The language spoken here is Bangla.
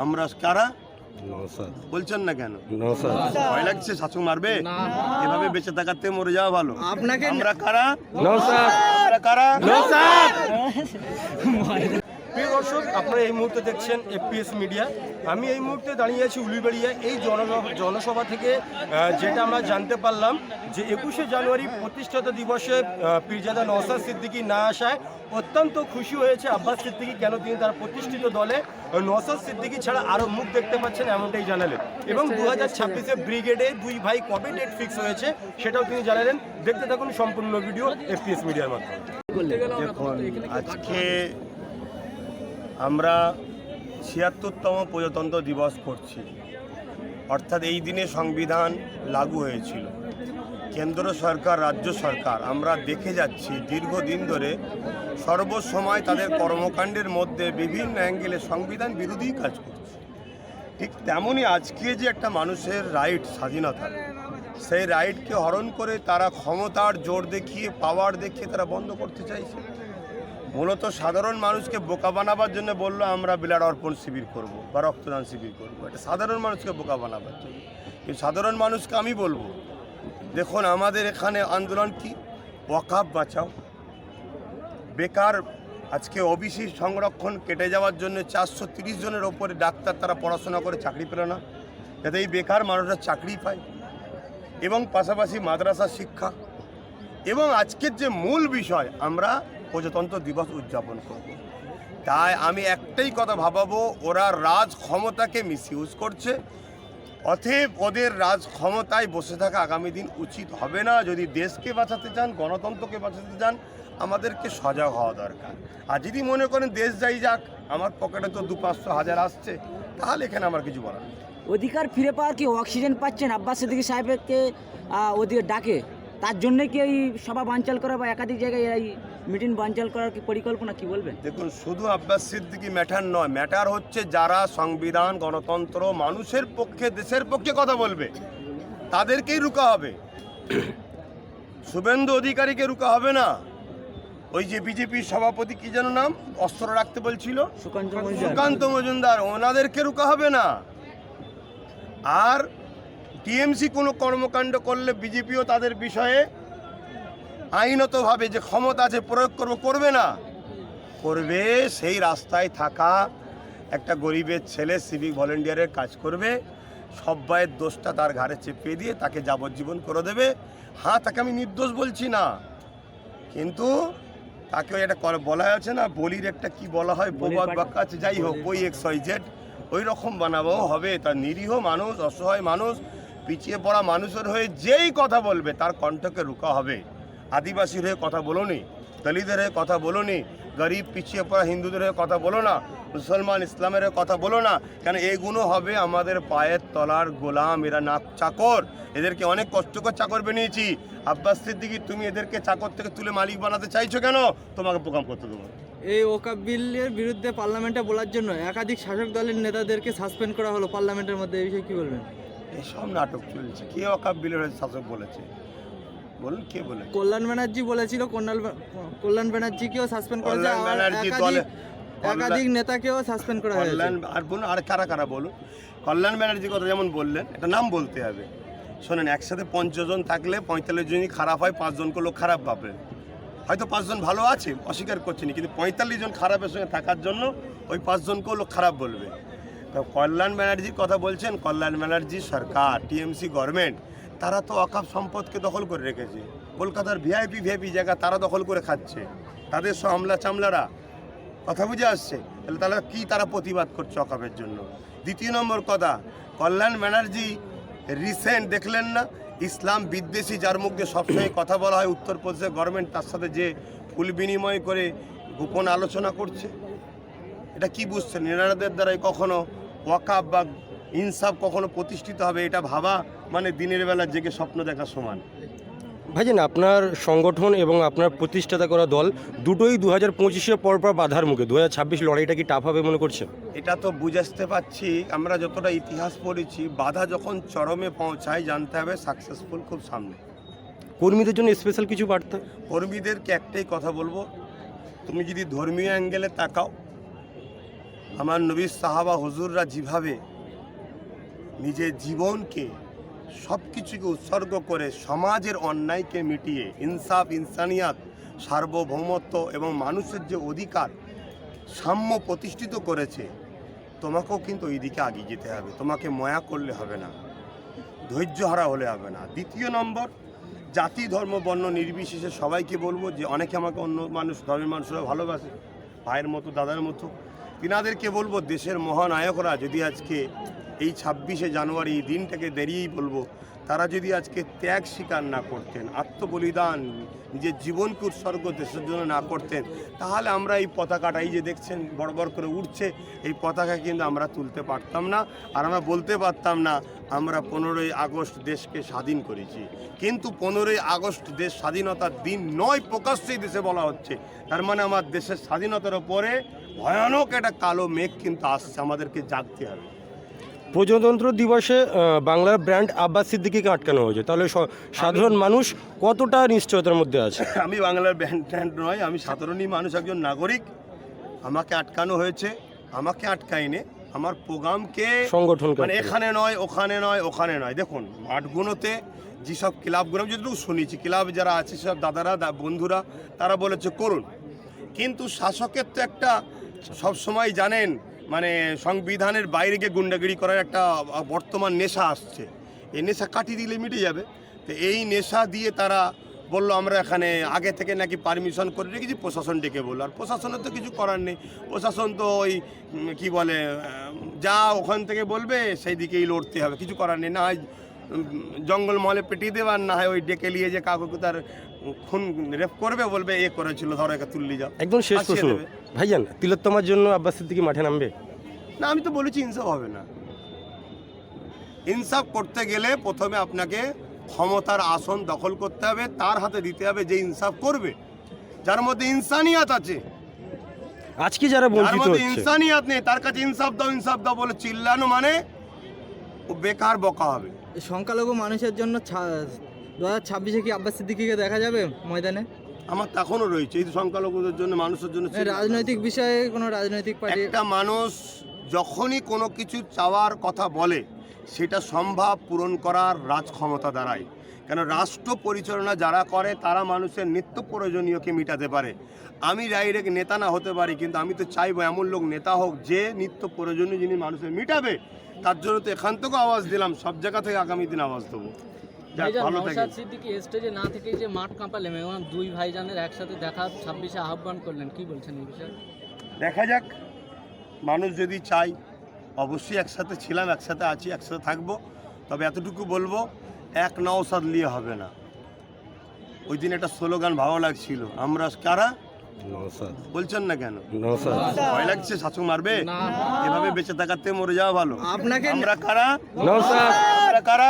আমরা কারা? বলছেন না কেন? ভয় লাগছে শাশু মারবে? এভাবে বেঁচে থাকাতে মরে যাওয়া ভালো। আপনাকে আমরা কারা? আমরা কারা? প্রিয় দর্শক আপনারা এই মুহূর্তে দেখছেন এফপিএস মিডিয়া। আমি এই মুহূর্তে দাঁড়িয়ে আছি উলিবাড়িয়া এই জনসভা জনসভা থেকে যেটা আমরা জানতে পারলাম যে একুশে জানুয়ারি প্রতিষ্ঠাতা দিবসে পীরজাদা নওসাদ সিদ্দিকী না আসায় অত্যন্ত খুশি হয়েছে আব্বাস সিদ্দিকী কেন তিনি তার প্রতিষ্ঠিত দলে নওসাদ সিদ্দিকী ছাড়া আরও মুখ দেখতে পাচ্ছেন এমনটাই জানালেন। এবং দু হাজার ছাব্বিশে ব্রিগেডে দুই ভাই কবে ডেট ফিক্স হয়েছে সেটাও তিনি জানালেন। দেখতে থাকুন সম্পূর্ণ ভিডিও এফপিএস মিডিয়ার মাধ্যমে। দেখুন আজকে আমরা ছিয়াত্তরতম প্রজাতন্ত্র দিবস করছি। অর্থাৎ এই দিনে সংবিধান লাগু হয়েছিল। কেন্দ্র সরকার, রাজ্য সরকার, আমরা দেখে যাচ্ছি দীর্ঘদিন ধরে সর্বসময় তাদের কর্মকাণ্ডের মধ্যে বিভিন্ন অ্যাঙ্গেলে সংবিধান বিরোধী কাজ করছে। ঠিক তেমনই আজকে যে একটা মানুষের রাইট, স্বাধীনতা, সেই রাইটকে হরণ করে তারা ক্ষমতার জোর দেখিয়ে, পাওয়ার দেখিয়ে তারা বন্ধ করতে চাইছে। মূলত সাধারণ মানুষকে বোকা বানাবার জন্য বলল, আমরা বিলার অর্পণ শিবির করব বা রক্তদান শিবির করব। এটা সাধারণ মানুষকে বোকা বানাবার জন্য। কিন্তু সাধারণ মানুষকে আমি বলব, দেখুন, আমাদের এখানে আন্দোলন কি? ওয়াকাপ বাঁচাও। বেকার, আজকে ওবিসি সংরক্ষণ কেটে যাওয়ার জন্য চারশো তিরিশ জনের ওপরে ডাক্তার তারা পড়াশোনা করে চাকরি পেল না। যাতে এই বেকার মানুষরা চাকরি পায় এবং পাশাপাশি মাদ্রাসা শিক্ষা। এবং আজকের যে মূল বিষয়, আমরা প্রজাতন্ত্র দিবস উদযাপন করব। তাই আমি একটাই কথা ভাবাবো, ওরা রাজ ক্ষমতাকে মিসইউজ করছে। অতএব ওদের রাজ ক্ষমতায় বসে থাকা আগামী দিন উচিত হবে না। যদি দেশকে বাঁচাতে চান, গণতন্ত্রকে বাঁচাতে চান, আমাদেরকে সজাগ হওয়া দরকার। আর যদি মনে করেন দেশ যাই যাক, আমার পকেটে তো দু পাঁচশো হাজার আসছে, তাহলে এখানে আমার কিছু বলার অধিকার ফিরে পাওয়ার কি অক্সিজেন পাচ্ছেন আব্বাস সিদ্দিকী সাহেবকে ওদিকে ডাকে? তার জন্যে কি এই সভা বানচাল করা বা একাধিক জায়গায় এই মিটিং বানচাল করার কি পরিকল্পনা কি বলবেন? দেখুন শুধু আব্বাস সিদ্দিকি ম্যাটার নয় ম্যাটার হচ্ছে যারা সংবিধান গণতন্ত্র মানুষের পক্ষে দেশের পক্ষে কথা বলবে তাদেরকেই রুকা হবে। শুভেন্দু অধিকারীকে রুকা হবে না। ওই যে বিজেপির সভাপতি কি যেন নাম? অস্ত্র রাখতে বলছিল। সুকান্ত মজুমদার। সুকান্ত মজুমদার ওনাদেরকে রুকা হবে না। আর টিএমসি কোনো কর্মকাণ্ড করলে বিজেপিও তাদের বিষয়ে আইনতভাবে যে ক্ষমতা আছে প্রয়োগ করবে করবে না। করবে সেই রাস্তায় থাকা একটা গরিবের ছেলে সিভিক ভলেন্টিয়ারের কাজ করবে সব্বাইয়ের দোষটা তার ঘাড়ে চেপিয়ে দিয়ে তাকে যাবজ্জীবন করে দেবে। হ্যাঁ তাকে আমি নির্দোষ বলছি না কিন্তু তাকে ওই একটা বলা আছে না বলির একটা কি বলা হয় প্রবাদ বাক্য আছে যাই হোক ওই এক্স ওয়াই জেড ওই রকম বানাবো হবে। তার নিরীহ মানুষ অসহায় মানুষ পিছিয়ে পড়া মানুষের হয়ে যেই কথা বলবে তার কণ্ঠকে রুকা হবে। আদিবাসীর হয়ে কথা বলোনি দলিতের হয়ে কথা বলোনি গরিব পিছিয়ে পড়া হিন্দুদের হয়ে কথা বলো না মুসলমান ইসলামের কথা বলো না কেন এগুলো হবে আমাদের পায়ের তলার গোলাম এরা না চাকর এদেরকে অনেক কষ্ট করে চাকর বানিয়েছি। আব্বাস সিদ্দিকি তুমি এদেরকে চাকর থেকে তুলে মালিক বানাতে চাইছো কেন? তোমাকে প্রোগ্রাম করতে দেবো। এই ওকাব বিলের বিরুদ্ধে পার্লামেন্টে বলার জন্য একাধিক শাসক দলের নেতাদেরকে সাসপেন্ড করা হলো পার্লামেন্টের মধ্যে এই বিষয়ে কি বলবেন? এসব নাটক চলছে। কে অকাপ বিলের শাসক বলেছে? বলুন কে বলেছে? কল্যাণ ব্যানার্জি বলেছিল কল্যাণ কল্যাণ ব্যানার্জিকেও সাসপেন্ড করা যায় ব্যানার্জি দলে- একাধিক নেতাকেও সাসপেন্ড করা হয়েছে। কল্যাণ আর বলুন আর কারা কারা বলুন? কল্যাণ ব্যানার্জি কথা যেমন বললেন এটা নাম বলতে হবে। শোনেন একসাথে পঞ্চজন থাকলে পঁয়তাল্লিশ জনই খারাপ হয় পাঁচজনকে লোক খারাপ ভাবে। হয়তো পাঁচজন ভালো আছে অস্বীকার করছি না কিন্তু পঁয়তাল্লিশ জন খারাপের সঙ্গে থাকার জন্য ওই পাঁচজনকেও লোক খারাপ বলবে। তো কল্যাণ ব্যানার্জির কথা বলছেন কল্যাণ ব্যানার্জি সরকার টিএমসি গভর্নমেন্ট তারা তো অকাপ সম্পদকে দখল করে রেখেছে। কলকাতার ভিআইপি ভিআইপি জায়গা তারা দখল করে খাচ্ছে। তাদের সব আমলা চামলারা। কথা বুঝে আসছে? তাহলে তাহলে কি তারা প্রতিবাদ করছে অকাপের জন্য? দ্বিতীয় নম্বর কথা, কল্যাণ ব্যানার্জি রিসেন্ট দেখলেন না? ইসলাম বিদ্বেষী যার মুখ দিয়ে সবসময় কথা বলা হয়, উত্তরপ্রদেশের গভর্নমেন্ট তার সাথে যে ফুল বিনিময় করে গোপন আলোচনা করছে। এটা কি বুঝছেন? এনারাদের দ্বারাই কখনো ওয়াকাব বা ইনসাফ কখনো প্রতিষ্ঠিত হবে এটা ভাবা মানে দিনের বেলা জেগে স্বপ্ন দেখা সমান। ভাইজান আপনার সংগঠন এবং আপনার প্রতিষ্ঠাতা করা দল দুটোই দু হাজার পঁচিশে পর পর বাধার মুখে। দু হাজার ছাব্বিশ লড়াইটা কি টাফ হবে মনে করছেন? এটা তো বুঝাতে পারছি। আমরা যতটা ইতিহাস পড়েছি বাধা যখন চরমে পৌঁছায় জানতে হবে সাকসেসফুল খুব সামনে। কর্মীদের জন্য স্পেশাল কিছু বার্তা? কর্মীদেরকে একটাই কথা বলব তুমি যদি ধর্মীয় অ্যাঙ্গেলে তাকাও আমার নবী সাহাবা হুজুররা যেভাবে নিজের জীবনকে সব কিছুকে উৎসর্গ করে সমাজের অন্যায়কে মিটিয়ে ইনসাফ, ইনসানিয়াত, সার্বভৌমত্ব এবং মানুষের যে অধিকার সাম্য প্রতিষ্ঠিত করেছে, তোমাকেও কিন্তু ওই দিকে আগিয়ে যেতে হবে। তোমাকে ময়া করলে হবে না, ধৈর্য হারা হলে হবে না। দ্বিতীয় নম্বর, জাতি, ধর্ম, বর্ণ নির্বিশেষে সবাইকে বলব যে অনেকে আমাকে অন্য মানুষ, ধর্মের মানুষরা ভালোবাসে, ভাইয়ের মতো, দাদার মতো। তিনাদেরকে বলব দেশের মহানায়করা যদি আজকে এই ছাব্বিশে জানুয়ারি দিনটাকে দেরিয়েই বলব, তারা যদি আজকে ত্যাগ স্বীকার না করতেন, আত্মবলিদান, নিজের জীবনকে উৎসর্গ দেশের জন্য না করতেন, তাহলে আমরা এই পতাকাটা, এই যে দেখছেন বড় বড় করে উঠছে, এই পতাকা কিন্তু আমরা তুলতে পারতাম না। আর আমরা বলতে পারতাম না, আমরা পনেরোই আগস্ট দেশকে স্বাধীন করেছি। কিন্তু পনেরোই আগস্ট দেশ স্বাধীনতার দিন নয়, প্রকাশ্যেই দেশে বলা হচ্ছে। তার মানে আমার দেশের স্বাধীনতার ওপরে ভয়ানক একটা কালো মেঘ কিন্তু আসছে, আমাদেরকে জাগতে হবে। প্রজাতন্ত্র দিবসে বাংলার ব্র্যান্ড আব্বাস সিদ্দিকিকে আটকানো হয়েছে। তাহলে সাধারণ মানুষ কতটা নিশ্চয়তার মধ্যে আছে? আমি বাংলার ব্র্যান্ড ট্যান্ড নয় আমি সাধারণই মানুষ একজন নাগরিক। আমাকে আটকানো হয়েছে আমাকে আটকাইনে আমার প্রোগ্রামকে সংগঠন মানে এখানে নয় ওখানে নয় ওখানে নয়। দেখুন মাঠগুলোতে যেসব ক্লাবগুলো আমি যতটুকু শুনেছি ক্লাব যারা আছে সব দাদারা বন্ধুরা তারা বলেছে করুন। কিন্তু শাসকের তো একটা সবসময় জানেন মানে সংবিধানের বাইরে গিয়ে গুন্ডাগিরি করার একটা বর্তমান নেশা আসছে। এই নেশা কাটিয়ে দিলে মিটে যাবে। তো এই নেশা দিয়ে তারা বলল, আমরা এখানে আগে থেকে নাকি পারমিশন করে রেখেছি, প্রশাসন ডেকে বলল। আর প্রশাসনের তো কিছু করার নেই। প্রশাসন তো ওই কী বলে যা ওখান থেকে বলবে, সেই দিকেই লড়তে হবে। কিছু করার নেই। না জঙ্গল মহলে পেটিয়ে দেবে আর না হয় ওই ডেকে নিয়ে যে কাকুকে তার খুন রেপ করবে বলবে এ করেছিল ধরো একে তুললি যাও। একদম শেষ প্রশ্ন। দেবে। ভাইজান তিলোত্তমার জন্য আব্বাস সিদ্দিকি মাঠে নামবে? না আমি তো বলেছি ইনসাফ হবে না। ইনসাফ করতে গেলে প্রথমে আপনাকে ক্ষমতার আসন দখল করতে হবে তার হাতে দিতে হবে যে ইনসাফ করবে। যার মধ্যে ইনসানিয়াত আছে। আজকে যারা বঞ্চিত হচ্ছে। ইনসানিয়াত নেই তার কাছে ইনসাফ দাও ইনসাফ দাও বলে চিল্লানো মানে ও বেকার বকা হবে। সংখ্যালঘু মানুষের জন্য দু হাজার ছাব্বিশে কি আব্বাস সিদ্দিকিকে দেখা যাবে ময়দানে? আমার তখনও রয়েছে এই সংখ্যালঘুদের জন্য মানুষের জন্য রাজনৈতিক বিষয়ে কোনো রাজনৈতিক পার্টি একটা মানুষ যখনই কোনো কিছু চাওয়ার কথা বলে সেটা সম্ভব পূরণ করার রাজ ক্ষমতা দাঁড়ায়। কেন রাষ্ট্র পরিচালনা যারা করে তারা মানুষের নিত্য প্রয়োজনীয়কে মেটাতে পারে। আমি ডাইরেক্ট নেতা না হতে পারি কিন্তু আমি তো চাইব এমন লোক নেতা হোক যে নিত্য প্রয়োজনীয় জিনিস মানুষের মেটাবে। তার জন্য তো এখান থেকেও আওয়াজ দিলাম সব জায়গা থেকে আগামী দিন আওয়াজ দেবো। সিদ্দিকী স্টেজে না থেকে যে মাঠ কাঁপালেন এবং দুই ভাইজানের একসাথে দেখা ছাব্বিশে আহ্বান করলেন কি বলছেন এই বিষয়ে? দেখা যাক মানুষ যদি চাই অবশ্যই একসাথে ছিলাম একসাথে আছি একসাথে থাকব তবে এতটুকু বলব এক নওসাদ লিয়ে হবে না। ওই দিন একটা স্লোগান ভালো লাগছিল আমরা কারা? বলছেন না কেন? ভয় লাগছে শাসক মারবে? এভাবে বেঁচে থাকাতে মরে যাওয়া ভালো। আপনাকে আমরা কারা? আমরা কারা?